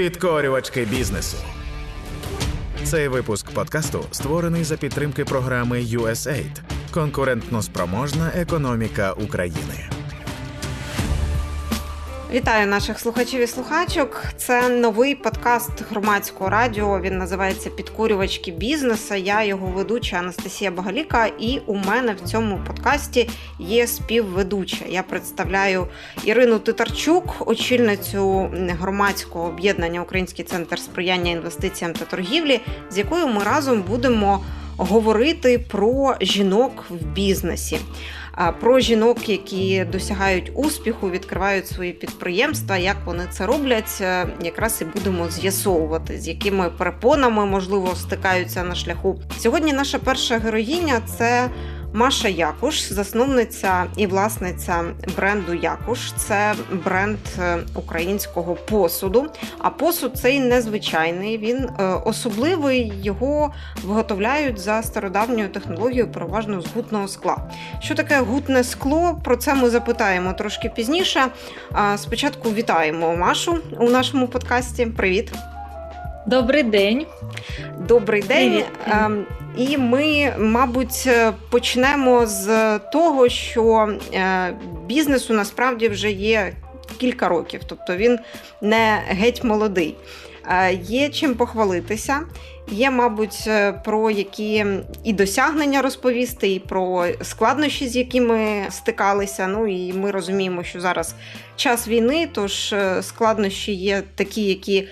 Підкорювачки бізнесу. Цей випуск подкасту створений за підтримки програми USAID Конкурентно спроможна економіка України. Вітаю наших слухачів і слухачок. Це новий подкаст громадського радіо. Він називається Підкурювачки бізнесу. Я його ведуча Анастасія Багаліка, і у мене в цьому подкасті є співведуча. Я представляю Ірину Титарчук, очільницю громадського об'єднання Український центр сприяння інвестиціям та торгівлі, з якою ми разом будемо говорити про жінок в бізнесі про жінок, які досягають успіху, відкривають свої підприємства. Як вони це роблять, е, якраз і будемо з'ясовувати, з якими перепонами можливо стикаються на шляху. Сьогодні наша перша героїня це. Маша Якуш, засновниця і власниця бренду Якуш. Це бренд е, українського посуду. А посуд цей незвичайний. Він е, особливий, його виготовляють за стародавньою технологією, переважно з гутного скла. Що таке гутне скло? Про це ми запитаємо трошки пізніше. Спочатку вітаємо Машу у нашому подкасті. Привіт! Добрий день. Добрий день. Привіт. І ми, мабуть, почнемо з того, що е, бізнесу насправді вже є кілька років, тобто він не геть молодий. Е, є чим похвалитися. Є, мабуть, е, про які і досягнення розповісти, і про складнощі, з якими стикалися. Ну і ми розуміємо, що зараз час війни, тож е, складнощі є такі, які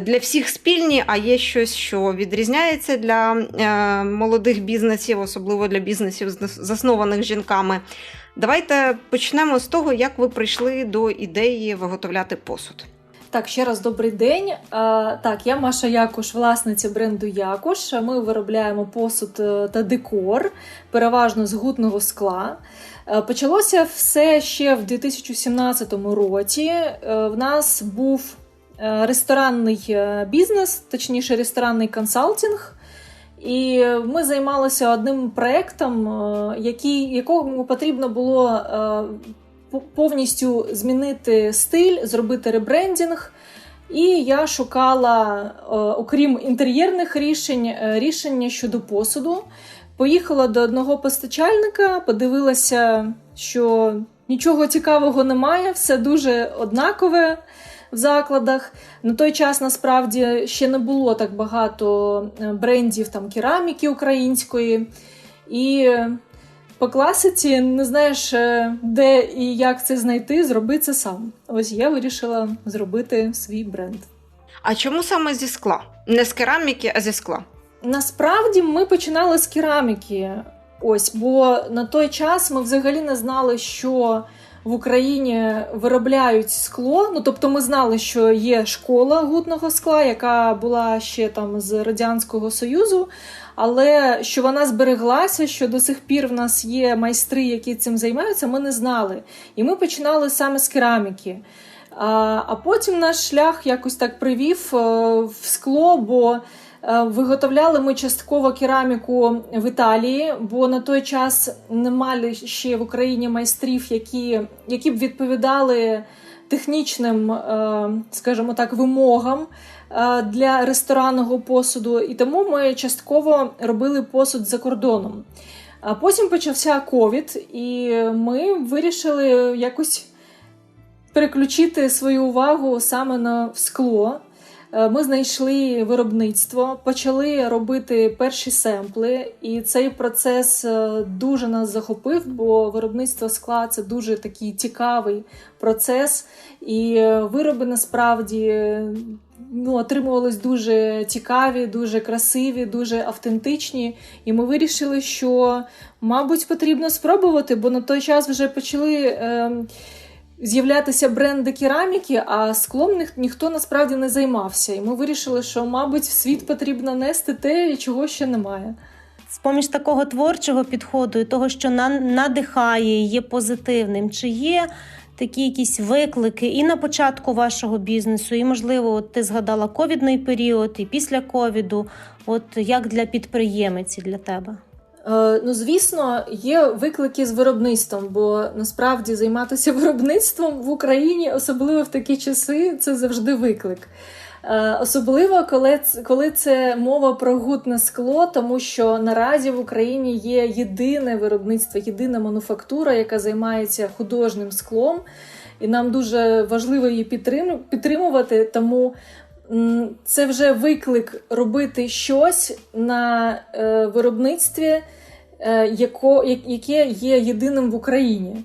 для всіх спільні, а є щось, що відрізняється для молодих бізнесів, особливо для бізнесів, заснованих жінками. Давайте почнемо з того, як ви прийшли до ідеї виготовляти посуд. Так, ще раз добрий день. Так, я Маша Якуш, власниця бренду Якуш. Ми виробляємо посуд е, та декор, переважно з гутного скла. Е, почалося все ще в 2017 році. Е, в нас був ресторанний бізнес, точніше, ресторанний консалтинг. І ми займалися одним проєктом, якому потрібно було повністю змінити стиль, зробити ребрендінг. І я шукала, е, окрім інтер'єрних рішень, е, рішення щодо посуду. Поїхала до одного постачальника, подивилася, що нічого цікавого немає, все дуже однакове в закладах. На той час насправді ще не було так багато е, брендів там кераміки української. І по класиці не знаєш, е, де і як це знайти, зроби це сам. Ось я вирішила зробити свій бренд. А чому саме зі скла? Не з кераміки, а зі скла? Насправді ми починали з кераміки. Ось, бо на той час ми взагалі не знали, що в Україні виробляють скло. Ну тобто, ми знали, що є школа гутного скла, яка була ще там з Радянського Союзу але що вона збереглася, що до сих пір в нас є майстри, які цим займаються, ми не знали. І ми починали саме з кераміки. А потім наш шлях якось так привів е, в скло, бо е, виготовляли ми частково кераміку в Італії, бо на той час не мали ще в Україні майстрів, які, які б відповідали технічним, е, скажімо так, вимогам. Е, для ресторанного посуду, і тому ми частково робили посуд за кордоном. А потім почався ковід, і ми вирішили якось переключити свою увагу саме на скло. Е, ми знайшли виробництво, почали робити перші семпли, і цей процес е, дуже нас захопив, бо виробництво скла це дуже такий цікавий процес, і вироби насправді ну, отримувались дуже цікаві, дуже красиві, дуже автентичні. І ми вирішили, що, мабуть, потрібно спробувати, бо на той час вже почали. Е, З'являтися бренди кераміки, а склом ні, ніхто насправді не займався. І ми вирішили, що, мабуть, в світ потрібно нести те, чого ще немає. З поміж такого творчого підходу і того, що надихає, є позитивним, чи є такі якісь виклики і на початку вашого бізнесу, і, можливо, от ти згадала ковідний період, і після ковіду, от як для підприємиці для тебе? Е, ну, звісно, є виклики з виробництвом, бо насправді займатися виробництвом в Україні, особливо в такі часи, це завжди виклик. Е, особливо коли коли це мова про гутне скло, тому що наразі в Україні є єдине виробництво, єдина мануфактура, яка займається художнім склом, і нам дуже важливо її підтримувати. Тому це вже виклик робити щось на е, виробництві, е, яке є єдиним в Україні.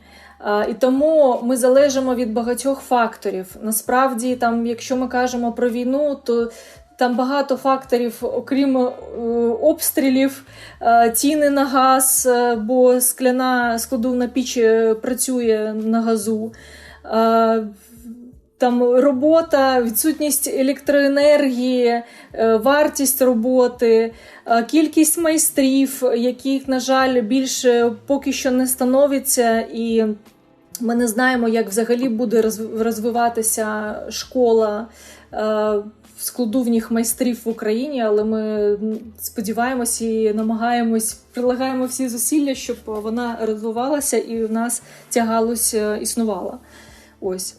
І тому ми залежимо від багатьох факторів. Насправді, там, якщо ми кажемо про війну, то там багато факторів, окрім е, обстрілів, е, ціни на газ, е, бо скляна складовна піч працює на газу. Там робота, відсутність електроенергії, вартість роботи, кількість майстрів, яких, на жаль, більше поки що не становиться, і ми не знаємо, як взагалі буде розвиватися школа е, складувніх майстрів в Україні, але ми сподіваємося і намагаємось, прилагаємо всі зусилля, щоб вона розвивалася і в нас ця галузь е, існувала. Ось.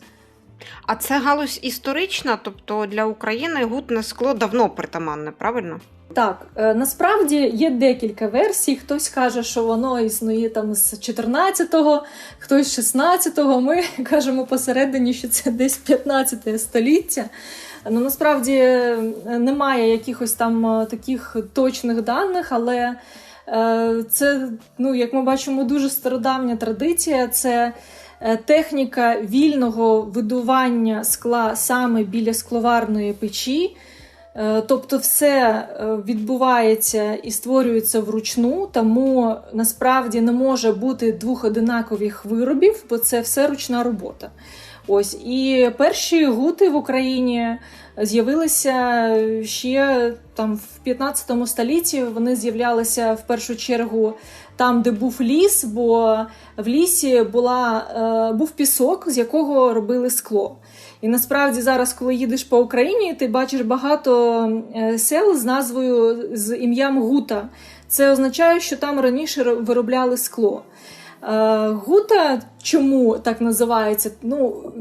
А це галузь історична, тобто для України гутне скло давно притаманне, правильно? Так, е, насправді є декілька версій. Хтось каже, що воно існує там з 14-го, хтось з 16-го. Ми кажемо посередині, що це десь 15 століття. Ну насправді е, немає якихось там е, таких точних даних, але це, ну як ми бачимо, дуже стародавня традиція. Це техніка вільного видування скла саме біля скловарної печі. Е, тобто все е, відбувається і створюється вручну, тому насправді не може бути двох одинакових виробів, бо це все ручна робота. Ось і перші гути в Україні з'явилися ще там в 15 столітті. Вони з'являлися в першу чергу там, де був ліс, бо в лісі була, е, був пісок, з якого робили скло. І насправді зараз, коли їдеш по Україні, ти бачиш багато е, сел з назвою з ім'ям Гута. Це означає, що там раніше виробляли скло. Е, гута чому так називається? Ну,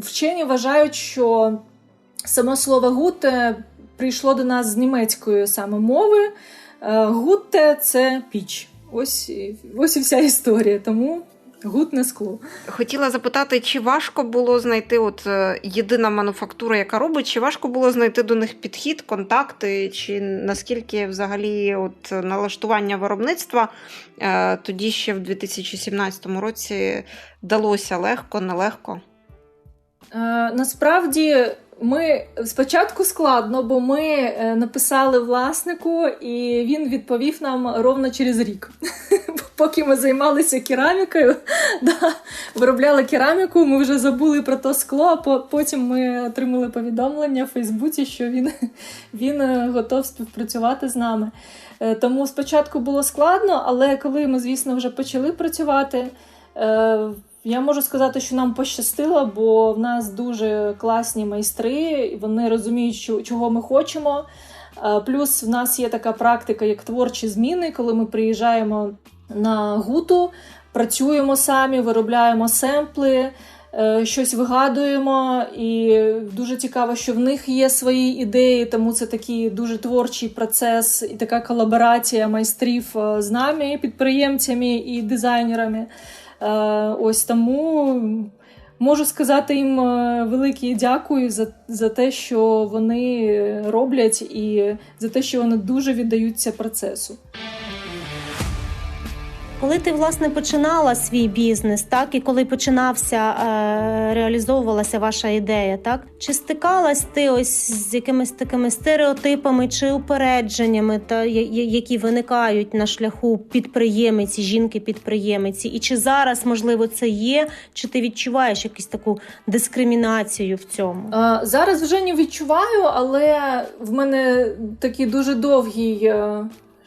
Вчені вважають, що само слово гуте прийшло до нас з німецької саме мови. Гуте це піч. Ось ось і вся історія. Тому Гутне скло. Хотіла запитати, чи важко було знайти от е, єдина мануфактура, яка робить, чи важко було знайти до них підхід, контакти, чи наскільки взагалі от налаштування виробництва е, тоді ще в 2017 році далося легко, нелегко? Е, насправді ми спочатку складно, бо ми е, написали власнику, і він відповів нам ровно через рік. Поки ми займалися керамікою, да, виробляли кераміку, ми вже забули про то скло. а Потім ми отримали повідомлення в Фейсбуці, що він, він е, готов співпрацювати з нами. Е, тому спочатку було складно, але коли ми, звісно, вже почали працювати. Я можу сказати, що нам пощастило, бо в нас дуже класні майстри, вони розуміють, чого ми хочемо. Плюс в нас є така практика, як творчі зміни, коли ми приїжджаємо на гуту, працюємо самі, виробляємо семпли, е, щось вигадуємо. І дуже цікаво, що в них є свої ідеї, тому це такий дуже творчий процес і така колаборація майстрів е, з нами, підприємцями і дизайнерами. Е, ось тому можу сказати їм е, велике дякую за, за те, що вони роблять, і за те, що вони дуже віддаються процесу. Коли ти власне починала свій бізнес, так і коли починався е, реалізовувалася ваша ідея, так чи стикалась ти ось з якимись такими стереотипами чи упередженнями, та які виникають на шляху підприємиці, жінки-підприємиці, і чи зараз можливо це є, чи ти відчуваєш якусь таку дискримінацію в цьому? А, Зараз вже не відчуваю, але в мене такий дуже довгий.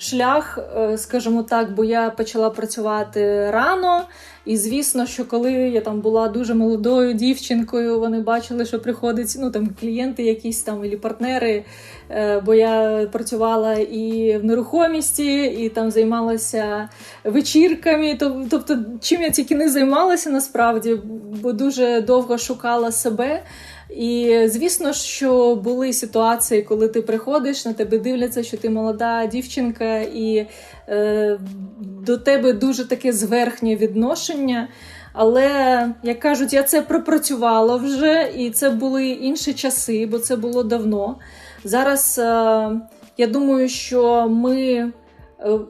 Шлях, е, скажімо так, бо я почала працювати рано. І звісно, що коли я там була дуже молодою дівчинкою, вони бачили, що приходять ну там клієнти, якісь там і партнери. Е, бо я працювала і в нерухомісті, і там займалася вечірками. Тобто, чим я тільки не займалася насправді, бо дуже довго шукала себе. І звісно, що були ситуації, коли ти приходиш, на тебе дивляться, що ти молода дівчинка, і е, до тебе дуже таке зверхнє відношення. Але, як кажуть, я це пропрацювала вже, і це були інші часи, бо це було давно. Зараз е, я думаю, що ми е,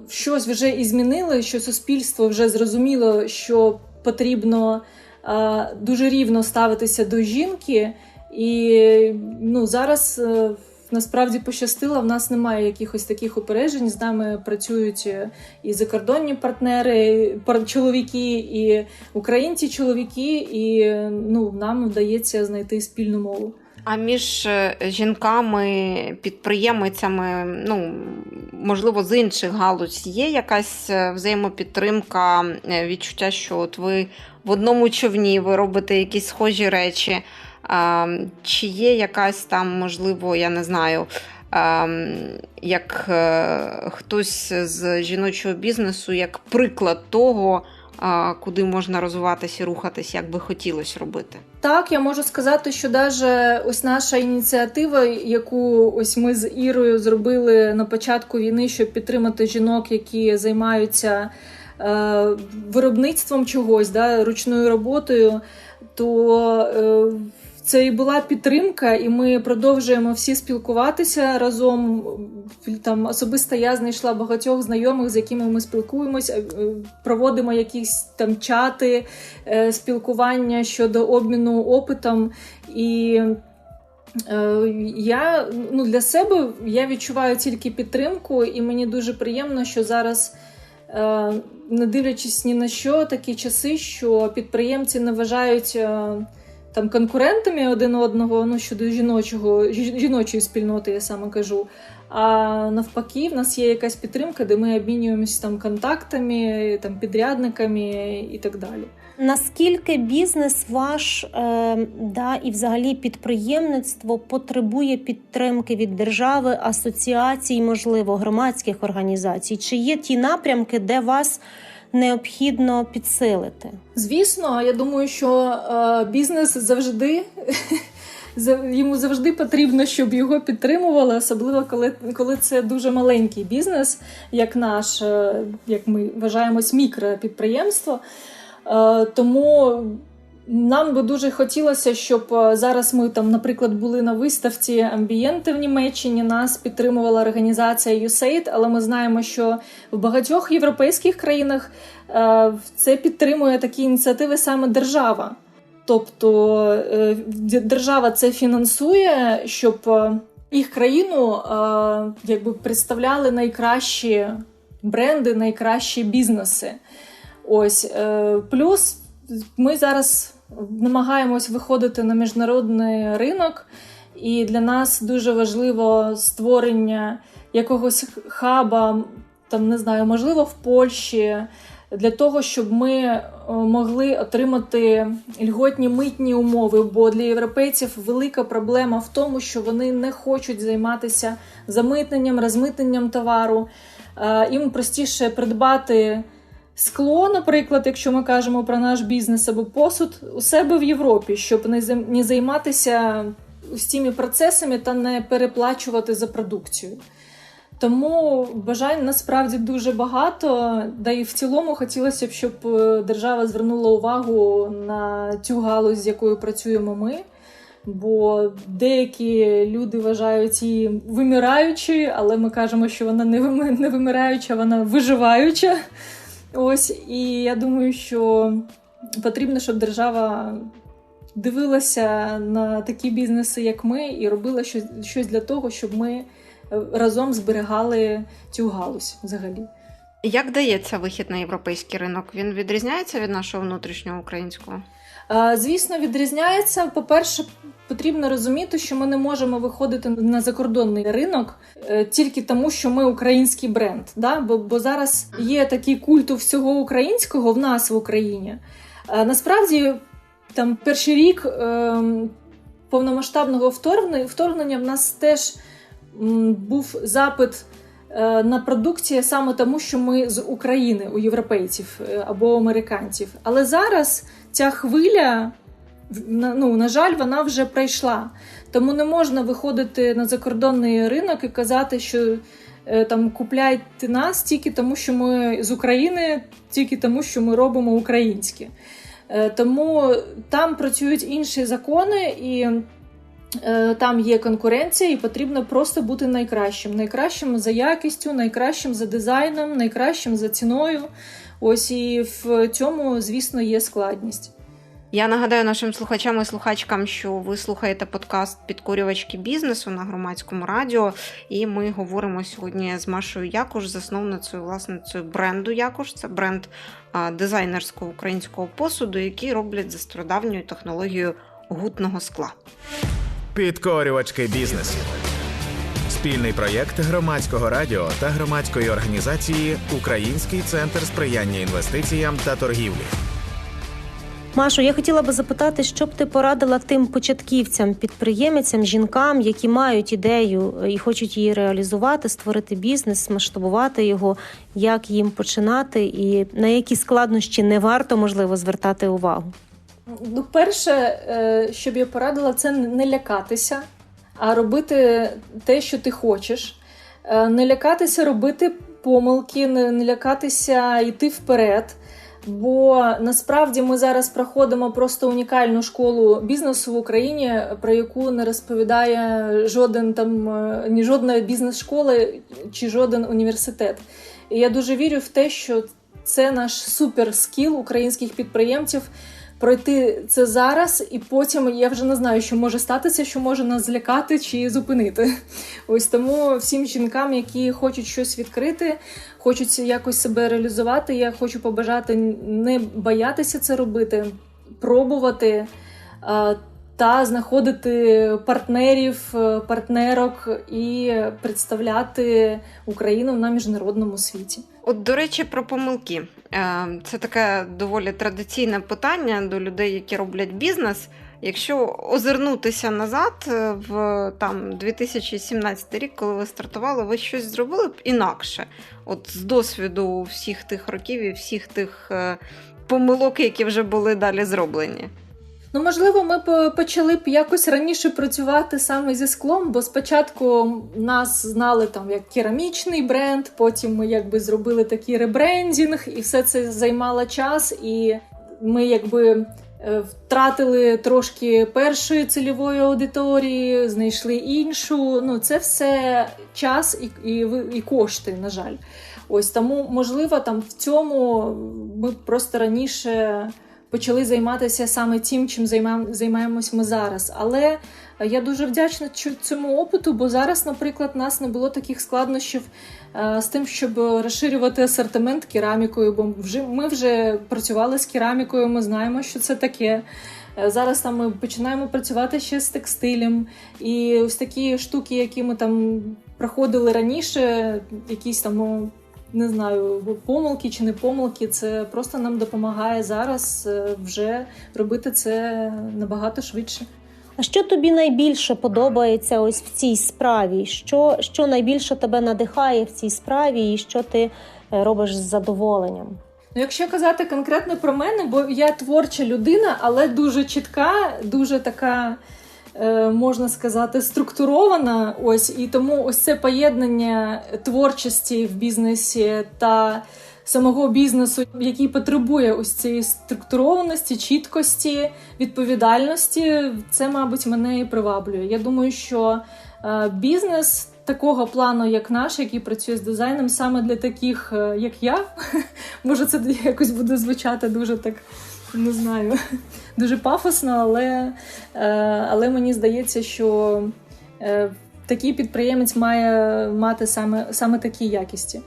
щось вже і змінили, що суспільство вже зрозуміло, що потрібно е, дуже рівно ставитися до жінки. І ну, зараз е, насправді пощастило, в нас немає якихось таких упереджень. З нами працюють е, і закордонні партнери, чоловіки, і українці чоловіки, і ну, нам вдається знайти спільну мову. А між е, жінками, підприємицями, ну можливо, з інших галузь є якась взаємопідтримка, відчуття, що от ви в одному човні ви робите якісь схожі речі. Чи є якась там, можливо, я не знаю, як е, хтось з жіночого бізнесу, як приклад того, куди можна розвиватися і рухатись, як би хотілося робити? Так, я можу сказати, що навіть ось наша ініціатива, яку ось ми з Ірою зробили на початку війни, щоб підтримати жінок, які займаються е, виробництвом чогось, да, ручною роботою, то е, це і була підтримка, і ми продовжуємо всі спілкуватися разом. Там особисто я знайшла багатьох знайомих, з якими ми спілкуємося, е, проводимо якісь там чати, е, спілкування щодо обміну опитом. І е, я ну, для себе я відчуваю тільки підтримку, і мені дуже приємно, що зараз. Не дивлячись ні на що, такі часи, що підприємці не вважають там конкурентами один одного, ну щодо жіночого жіночої спільноти, я саме кажу. А навпаки, в нас є якась підтримка, де ми обмінюємося там контактами, там підрядниками і так далі. Наскільки бізнес ваш е, да, і взагалі підприємництво потребує підтримки від держави, асоціацій, можливо, громадських організацій? Чи є ті напрямки, де вас необхідно підсилити? Звісно, я думаю, що е, бізнес завжди. Йому завжди потрібно, щоб його підтримували, особливо коли коли це дуже маленький бізнес, як наш, е, як ми вважаємось, мікропідприємство. Е, тому нам би дуже хотілося, щоб е, зараз ми там, наприклад, були на виставці амбієнти в Німеччині. Нас підтримувала організація USAID, але ми знаємо, що в багатьох європейських країнах е, це підтримує такі ініціативи саме держава. Тобто е, держава це фінансує, щоб їх країну якби представляли найкращі бренди, найкращі бізнеси. Ось плюс ми зараз намагаємось виходити на міжнародний ринок, і для нас дуже важливо створення якогось хаба, там не знаю, можливо, в Польщі. Для того, щоб ми е, могли отримати льготні митні умови, бо для європейців велика проблема в тому, що вони не хочуть займатися замитненням, розмитненням товару. Е, їм простіше придбати Скло, наприклад, якщо ми кажемо про наш бізнес або посуд, у себе в Європі, щоб не займатися цими процесами та не переплачувати за продукцію. Тому бажань насправді дуже багато, да і в цілому хотілося б, щоб е, держава звернула увагу на цю галузь, з якою працюємо ми. Бо деякі люди вважають її вимираючою, але ми кажемо, що вона не вимираюча, вона виживаюча. Ось і я думаю, що потрібно, щоб держава дивилася на такі бізнеси, як ми, і робила щось для того, щоб ми е, разом зберігали цю галузь взагалі. Як дається вихід на європейський ринок? Він відрізняється від нашого внутрішнього українського? Звісно, відрізняється. По-перше, потрібно розуміти, що ми не можемо виходити на закордонний ринок е, тільки тому, що ми український бренд. Да? Бо бо зараз є такий культу всього українського в нас в Україні. Насправді, там перший рік е, повномасштабного вторгнення, вторгнення в нас теж був запит. Е, на продукцію саме тому, що ми з України у європейців або американців. Але зараз ця хвиля ну, на жаль, вона вже пройшла. Тому не можна виходити на закордонний ринок і казати, що е, там купляйте нас тільки тому, що ми з України, тільки тому, що ми робимо українське. Е, тому там працюють інші закони, і е, там є конкуренція, і потрібно просто бути найкращим. Найкращим за якістю, найкращим за дизайном, найкращим за ціною. Ось і в цьому, звісно, є складність. Я нагадаю нашим слухачам і слухачкам, що ви слухаєте подкаст Підкорювачки бізнесу на громадському радіо. І ми говоримо сьогодні з Машою Якуш, засновницею власницею бренду Якуш. Це бренд дизайнерського українського посуду, який роблять за стародавньою технологією гутного скла. Підкорювачки бізнесу. Спільний проєкт громадського радіо та громадської організації Український центр сприяння інвестиціям та торгівлі. Машо, я хотіла би запитати, що б ти порадила тим початківцям, підприємцям, жінкам, які мають ідею і хочуть її реалізувати, створити бізнес, масштабувати його, як їм починати, і на які складнощі не варто можливо звертати увагу. Ну, перше, е, що б я порадила, це не лякатися, а робити те, що ти хочеш. Е, не лякатися робити помилки, не лякатися йти вперед. Бо насправді ми зараз проходимо просто унікальну школу бізнесу в Україні, про яку не розповідає жоден там е, ні жодна бізнес-школа чи жоден університет. І я дуже вірю в те, що це наш суперскіл українських підприємців пройти це зараз, і потім я вже не знаю, що може статися, що може нас злякати чи зупинити. Ось тому всім жінкам, які хочуть щось відкрити, хочуть якось себе реалізувати. Я хочу побажати не боятися це робити, пробувати. Та знаходити партнерів, партнерок і представляти Україну на міжнародному світі. От, до речі, про помилки. Е, це таке доволі традиційне питання до людей, які роблять бізнес. Якщо озирнутися назад е, в там 2017 рік, коли ви стартували, ви щось зробили б інакше. От з досвіду всіх тих років і всіх тих е, помилок, які вже були далі зроблені. Ну, можливо, ми б почали б якось раніше працювати саме зі склом, бо спочатку нас знали там як керамічний бренд, потім ми якби зробили такий ребрендінг, і все це займало час, і ми якби. Е, втратили трошки першої цільової аудиторії, знайшли іншу. Ну, це все час і і, і кошти, на жаль. Ось тому, можливо, там в цьому ми просто раніше почали займатися саме тим, чим займаємось ми зараз. Але е, я дуже вдячна цьому опиту, бо зараз, наприклад, нас не було таких складнощів е, з тим, щоб розширювати асортимент керамікою, бо вже ми вже працювали з керамікою, ми знаємо, що це таке. Е, зараз там ми починаємо працювати ще з текстилем, і ось такі штуки, які ми там проходили раніше, якісь там ну, не знаю, помилки чи не помилки, це просто нам допомагає зараз е, вже робити це набагато швидше. А що тобі найбільше подобається ось в цій справі? Що що найбільше тебе надихає в цій справі, і що ти е, робиш з задоволенням? Ну, якщо казати конкретно про мене, бо я творча людина, але дуже чітка, дуже така. Е, можна сказати, структурована. Ось і тому ось це поєднання творчості в бізнесі та самого бізнесу, який потребує ось цієї структурованості, чіткості, відповідальності. Це, мабуть, мене і приваблює. Я думаю, що е, бізнес. Такого плану, як наш, який працює з дизайном, саме для таких, е, як я, може, це якось буде звучати дуже так не знаю, дуже пафосно, але е, але мені здається, що е, такий підприємець має мати саме, саме такі якісті.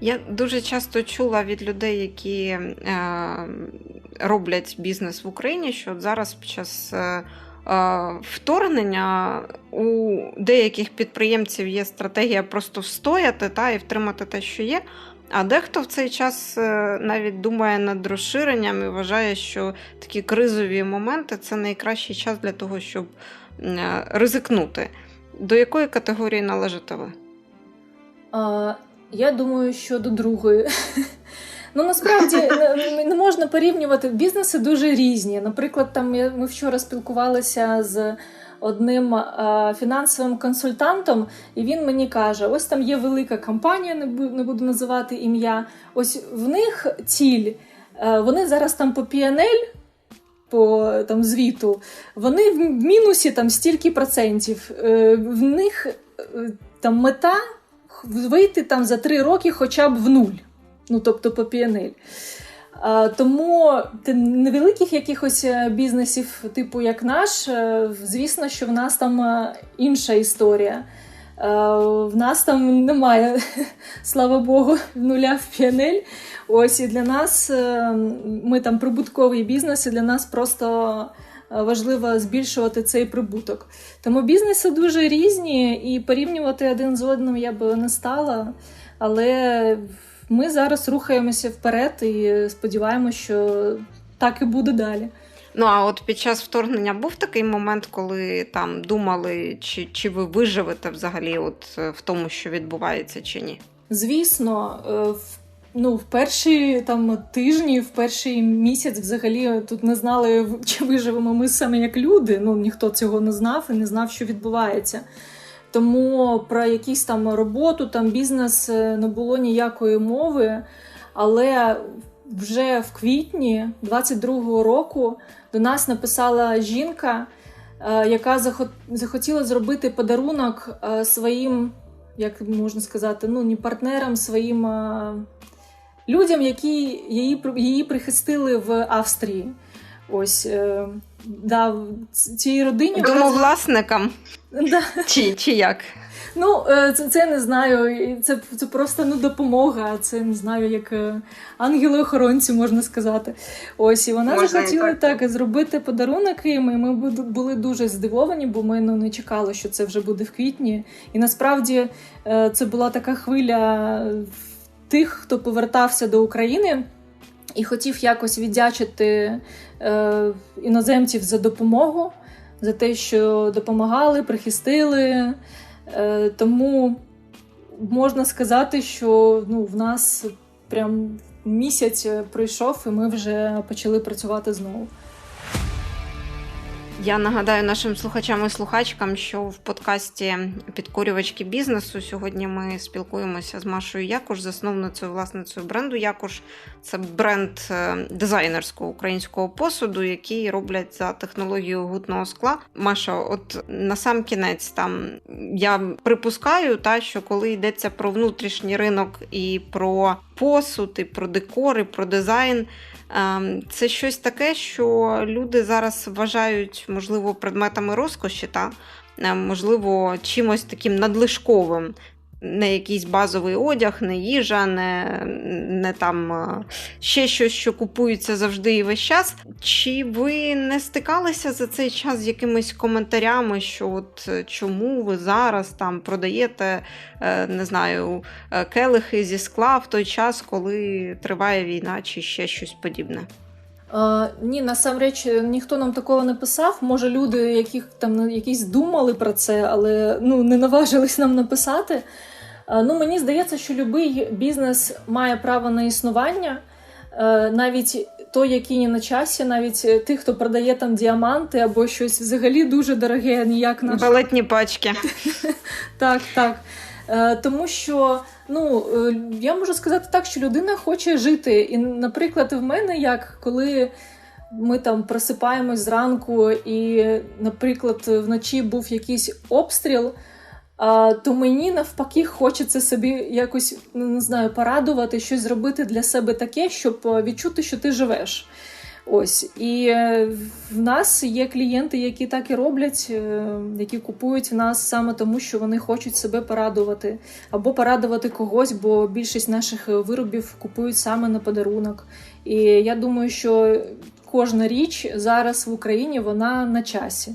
Я дуже часто чула від людей, які е, роблять бізнес в Україні, що от зараз під час е, е, вторгнення у деяких підприємців є стратегія просто встояти та і втримати те, що є. А дехто в цей час е, навіть думає над розширенням і вважає, що такі кризові моменти це найкращий час для того, щоб е, ризикнути. До якої категорії належите ви? А, Я думаю, що до другої. Ну насправді не можна порівнювати бізнеси дуже різні. Наприклад, там ми вчора спілкувалися з одним а, фінансовим консультантом, і він мені каже: ось там є велика компанія, не буду, називати ім'я. Ось в них ціль. А, вони зараз там по PNL, по там звіту, вони в мінусі там стільки процентів. Е, в них е, там мета вийти там за три роки хоча б в нуль. Ну, тобто по PNL. Тому невеликих якихось е, бізнесів, типу як наш, е, звісно, що в нас там е, інша історія. В нас там немає, слава Богу, нуля в PNL. Ось і для нас ми там прибутковий бізнес, і для нас просто важливо збільшувати цей прибуток. Тому бізнеси дуже різні, і порівнювати один з одним я би не стала. Але ми зараз рухаємося вперед і сподіваємося, що так і буде далі. Ну а от під час вторгнення був такий момент, коли там думали, чи чи ви виживете взагалі, от в тому, що відбувається, чи ні? Звісно, е, в ну в перші там тижні, в перший місяць, взагалі тут не знали, чи виживемо ми саме як люди. Ну ніхто цього не знав і не знав, що відбувається. Тому про якісь там роботу, там бізнес е, не було ніякої мови. Але вже в квітні 22-го року до нас написала жінка, е, яка захотіла зробити подарунок е, своїм, як можна сказати, ну не партнерам, своїм людям, які її її прихистили в Австрії. Ось да, цій родині домовласникам. Да. Чи чи як? Ну, е, це це не знаю. Це це просто ну, допомога. Це не знаю, як е, ангели-охоронці можна сказати. Ось і вона можна захотіла так. так зробити подарунок їм, і Ми були дуже здивовані, бо ми ну, не чекали, що це вже буде в квітні. І насправді е, це була така хвиля тих, хто повертався до України і хотів якось віддячити е, іноземців за допомогу, за те, що допомагали, прихистили. Е, Тому можна сказати, що ну, в нас прям місяць пройшов, і ми вже почали працювати знову. Я нагадаю нашим слухачам і слухачкам, що в подкасті Підкорювачки бізнесу сьогодні ми спілкуємося з Машою Якуш, засновницею власницею бренду Якуш. Це бренд е, дизайнерського українського посуду, який роблять за технологією гутного скла. Маша, от на сам кінець, там я припускаю, та що коли йдеться про внутрішній ринок і про посуд, і про декор, і про дизайн. Ем, це щось таке, що люди зараз вважають, можливо, предметами розкоші, та ем, можливо, чимось таким надлишковим не якийсь базовий одяг, не їжа, не не там ще щось, що купується завжди і весь час. Чи ви не стикалися за цей час з якимись коментарями, що от е, чому ви зараз там продаєте, е, не знаю, е, келихи зі скла в той час, коли триває війна, чи ще щось подібне? Uh, ні, насамреч ніхто нам такого не писав. Може, люди, яких там якісь думали про це, але ну не наважились нам написати. Е, ну, Мені здається, що будь-який бізнес має право на існування, е, навіть той, який не на часі, навіть тих, хто продає там діаманти або щось взагалі дуже дороге, ніяк наш... Балетні пачки. Так, так. Е, тому що ну, я можу сказати так, що людина хоче жити. І, наприклад, в мене як коли. Ми там просипаємось зранку, і, наприклад, вночі був якийсь обстріл то мені навпаки хочеться собі якось ну, не знаю, порадувати, щось зробити для себе таке, щоб е, відчути, що ти живеш. Ось і е, в нас є клієнти, які так і роблять, е, які купують в нас саме тому, що вони хочуть себе порадувати, або порадувати когось, бо більшість наших виробів купують саме на подарунок. І я думаю, що кожна річ зараз в Україні вона на часі.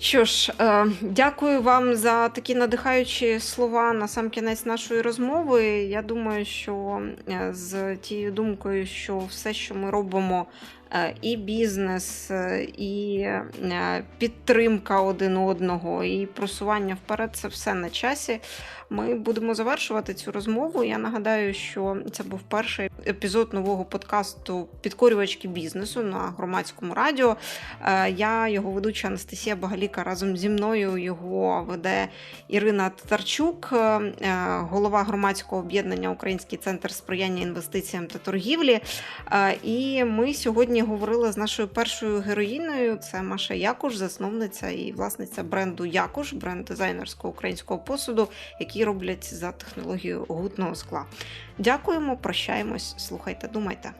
Що ж, е, дякую вам за такі надихаючі слова на сам кінець нашої розмови. Я думаю, що е, з тією думкою, що все, що ми робимо, е, і бізнес, е, і е, підтримка один одного, і просування вперед це все на часі. Ми будемо завершувати цю розмову. Я нагадаю, що це був перший епізод нового подкасту Підкорювачки бізнесу на громадському радіо. Е, Я його ведуча Анастасія Багаліка разом зі мною його веде Ірина Татарчук, е, голова громадського об'єднання Український центр сприяння інвестиціям та торгівлі. Е, І ми сьогодні говорили з нашою першою героїною. Це Маша Якуш, засновниця і власниця бренду Якуш, бренд дизайнерського українського посуду, який роблять за технологією гутного скла. Дякуємо, прощаємось, слухайте, думайте.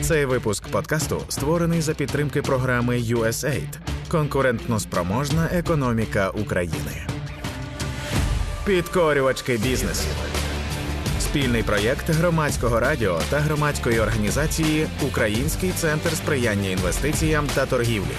Цей випуск подкасту створений за підтримки програми USAID Конкурентно спроможна економіка України. Підкорювачки бізнесу. Спільний проєкт громадського радіо та громадської організації Український центр сприяння інвестиціям та торгівлі.